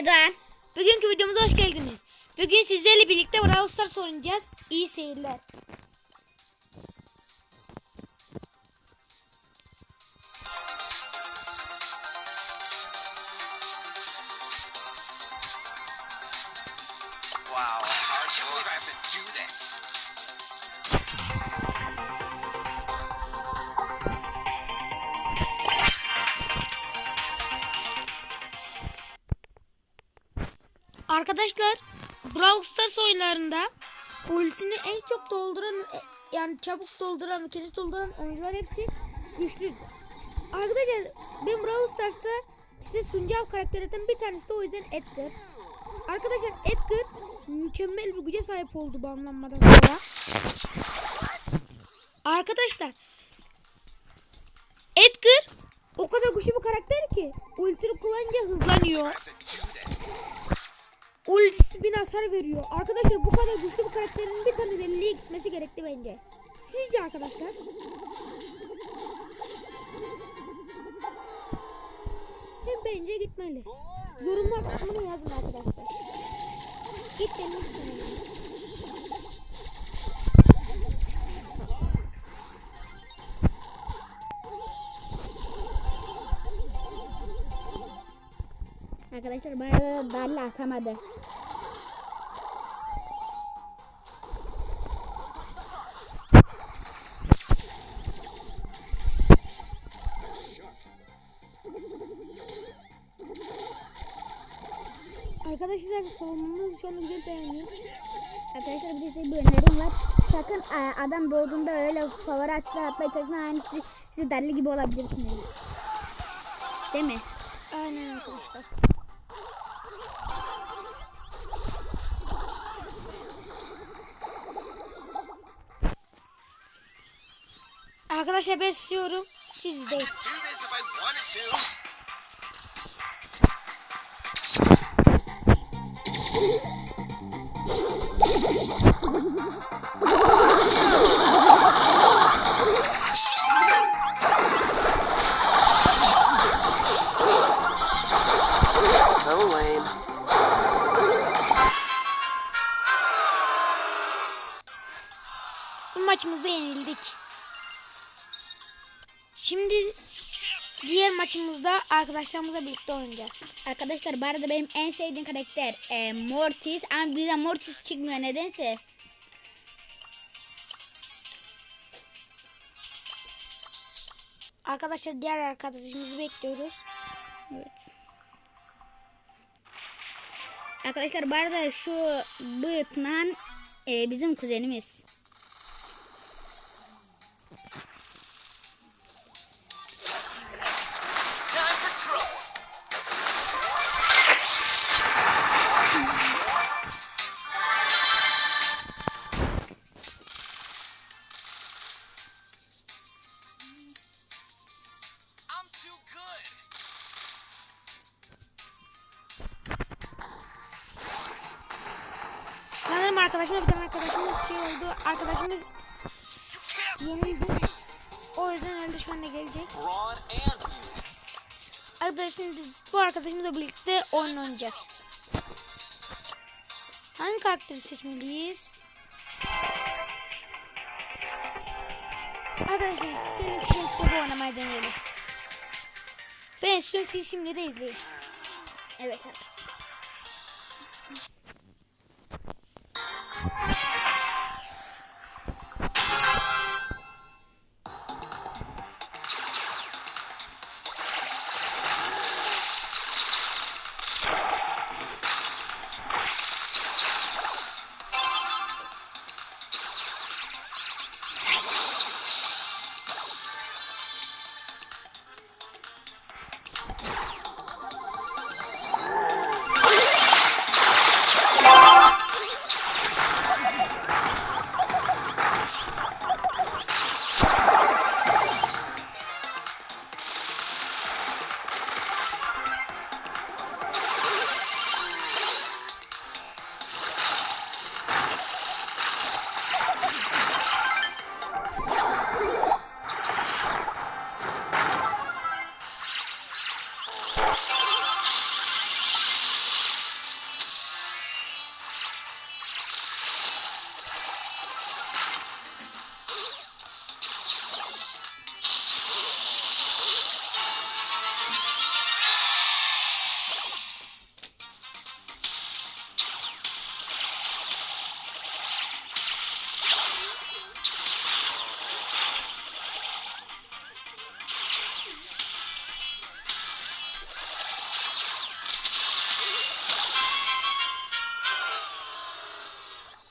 Erdoğan. Bugünkü videomuza hoş geldiniz. Bugün sizlerle birlikte Brawl Stars oynayacağız. İyi seyirler. Arkadaşlar Brawl Stars oyunlarında polisini en çok dolduran e, yani çabuk dolduran, kendisi dolduran oyuncular hepsi güçlü. Arkadaşlar ben Brawl Stars'ta size sunacağım karakterlerden bir tanesi de o yüzden Edgar. Arkadaşlar Edgar mükemmel bir güce sahip oldu banlanmadan sonra. Arkadaşlar Edgar o kadar güçlü bir karakter ki ultini kullanınca hızlanıyor. Ultisi hasar veriyor. Arkadaşlar bu kadar güçlü bir karakterin bir tane deliliğe gitmesi gerekti bence. Sizce arkadaşlar? Hem bence gitmeli. Yorumlar kısmına yazın arkadaşlar. Gitmeli Arkadaşlar bana darla atamadı. Arkadaşlar savunmamız an güzel beğeniyor. Arkadaşlar bir size bir önerim var. Sakın e, adam doğduğunda öyle favori açıklar atmaya çalışmayın. Yani siz, siz darlı gibi olabilirsiniz. Değil mi? Aynen arkadaşlar. Arkadaşlar ben istiyorum. Siz de. Do this Şimdi diğer maçımızda arkadaşlarımızla birlikte oynayacağız. Arkadaşlar bu arada benim en sevdiğim karakter e, Mortis. Ama bize Mortis çıkmıyor nedense. Arkadaşlar diğer arkadaşımızı bekliyoruz. Evet. Arkadaşlar bu arada şu Bıtman e, bizim kuzenimiz. Sanırım arkadaşımla bir tane arkadaşımız şey oldu. Arkadaşımız yenildi. O yüzden öyle şu anda gelecek. Arkadaşlar şimdi bu arkadaşımızla birlikte oyun oynayacağız. Hangi karakteri seçmeliyiz? Arkadaşlar gelin birlikte bu oynamayı deneyelim. Ben istiyorum siz şimdi de izleyin. Evet abi. Podcast.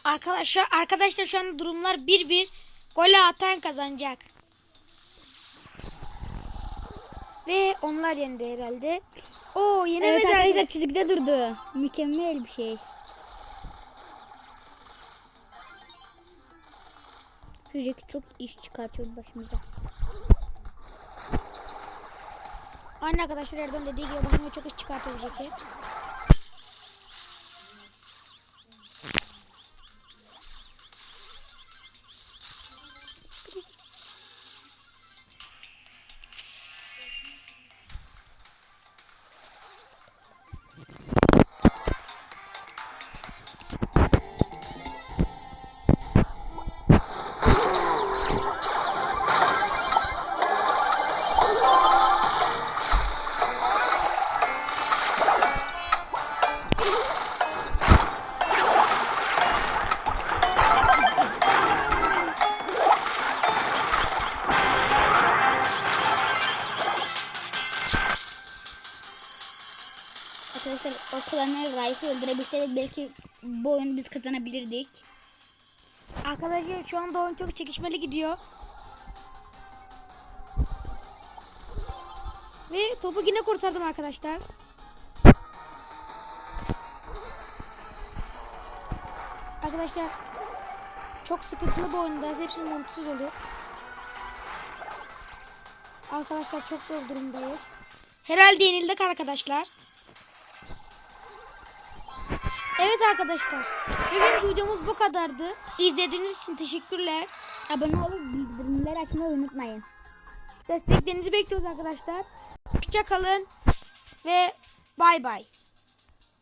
Arkadaşlar arkadaşlar şu anda durumlar 1-1. Golü atan kazanacak. Ve onlar yendi herhalde. Oo Evet yenemedi arkadaşlar arkadaşlar. çizgide durdu. Mükemmel bir şey. Sürekli çok iş çıkartıyor başımıza. Aynı arkadaşlar Erdoğan dediği gibi başıma çok iş çıkartabilecek. Arkadaşlar klanı Raif'i öldürebilseydik belki bu oyunu biz kazanabilirdik. Arkadaşlar şu anda oyun çok çekişmeli gidiyor. Ve topu yine kurtardım arkadaşlar. Arkadaşlar çok sıkıntılı bir oyundayız. Hepsi mutsuz oluyor. Arkadaşlar çok zor durumdayız. Herhalde yenildik arkadaşlar. Evet arkadaşlar. Bugün videomuz bu kadardı. İzlediğiniz için teşekkürler. Abone olup bildirimleri açmayı unutmayın. Desteklerinizi bekliyoruz arkadaşlar. Hoşça kalın ve bay bay.